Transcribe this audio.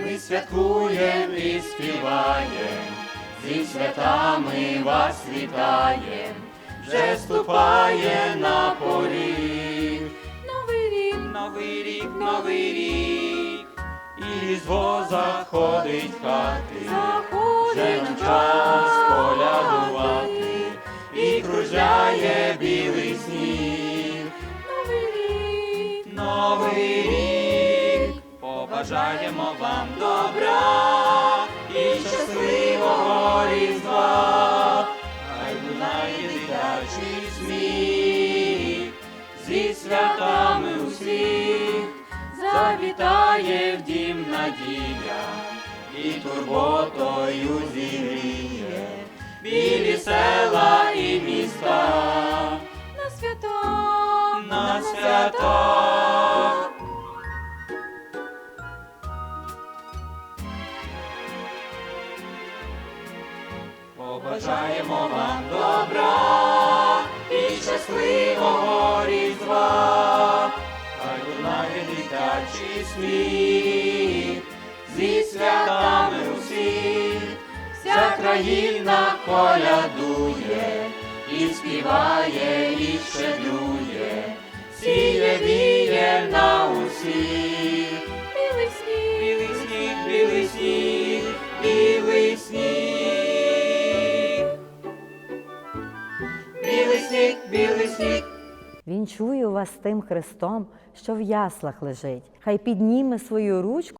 і святкуєм, і співаєм, зі святами вас вітаєм, вже ступає на поріг. Новий рік, Новий рік, новий рік, і різдво заходить в хати, вже нам час полядувати, і кружляє білий сніг. Новий рік, Новий рік, побажаємо вам добра і щасливого різдва, хай лунає дитячий сміх, зі святами усіх, завітає в дім надія, і турботою зігріє Побажаємо вам добра і щасливого різдва, хай лунає дитячий сміх, зі святами усіх, вся країна колядує, і співає, і щедрує, сіє віє на усіх. Сніг, білий сніг. Вінчую вас тим Христом, що в яслах лежить. Хай підніме свою ручку